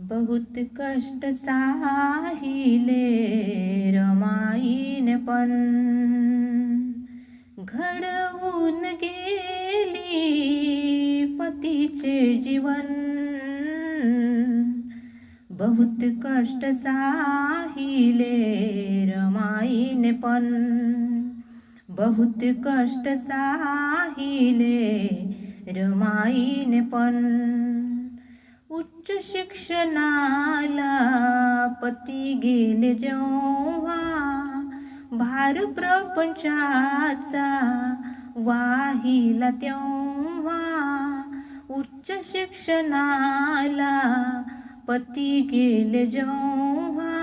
बहुत कष्ट साहिले रमाईन पण. घडवून गेली पतीचे जीवन. बहुत कष्ट साहिले रमाईन पण. बहुत कष्ट साहिले रमाईन पण. उच्च शिक्षणाला पती गेले जेव्हा भार प्रपंचाचा वाहिला तेव्हा. उच्च शिक्षणाला पती गेले जेव्हा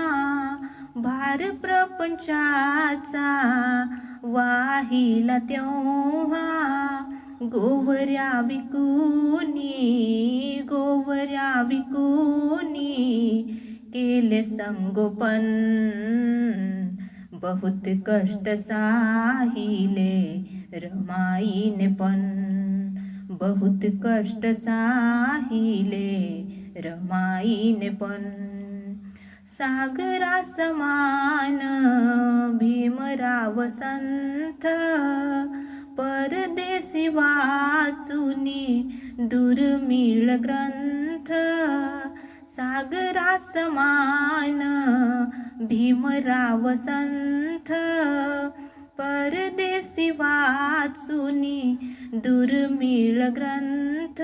भार प्रपंचाचा वाहिला तेव्हा. गोवऱ्या विकुनी गोवऱ्या केले संगोपन. बहुत कष्ट साहिले रमाईने पण. बहुत कष्ट साहिले रमाईने पण. सागरा समान भीमराव संत परदेशी वाचुनी दुर्मिळ ग्रंथ सागरा समान भीमराव संत परदेसी वाचुनी दुर्मिळ ग्रंथ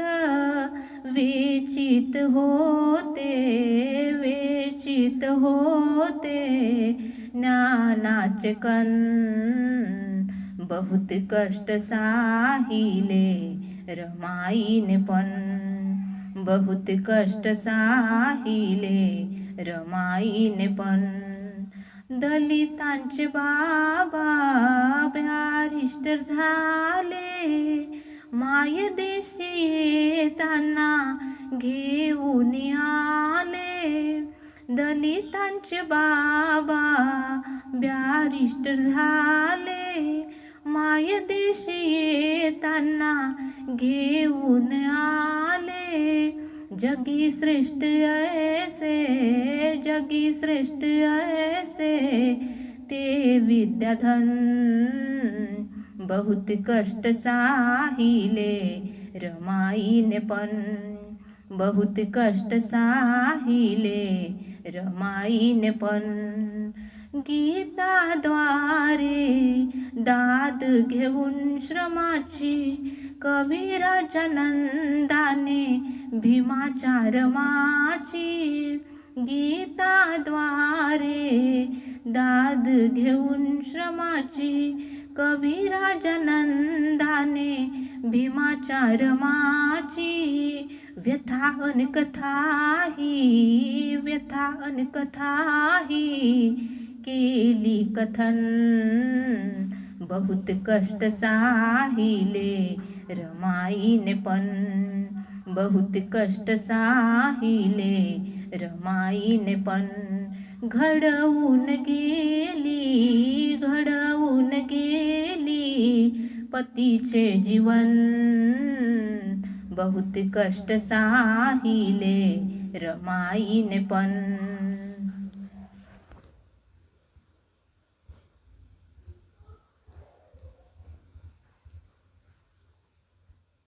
वेचित होते वेचित होते ज्ञानाचे कन बहुत कष्ट साहिले रमाईन पण. बहुत कष्ट साहिले रमाईन पण. दलितांचे बाबा बॅरिस्टर झाले. माय देशी येताना घेऊन आले. दलितांचे बाबा बॅरिस्टर झाले. माय देशी येताना घेऊन आले जगी श्रेष्ठ ऐसे जगी श्रेष्ठ ऐसे ते विद्याधन बहुत कष्ट साहिले रमाईने पण बहुत कष्ट साहिले रमाईने पण. गीताद्वारे दाद घेऊन श्रमाची कविराच्या नंदाने भीमाच्या रमाची गीताद्वारे दाद घेऊन श्रमाची कविराजा नंदाने भीमाच्या रमाची व्यथा अन कथाही व्यथा अन कथाही केली कथन. बहुत कष्ट साहिले रमाईन पण. बहुत कष्ट साहिले रमाईन पण. घडवून गेली घडवून गेली पतीचे जीवन. बहुत कष्ट साहिले रमाईन पण.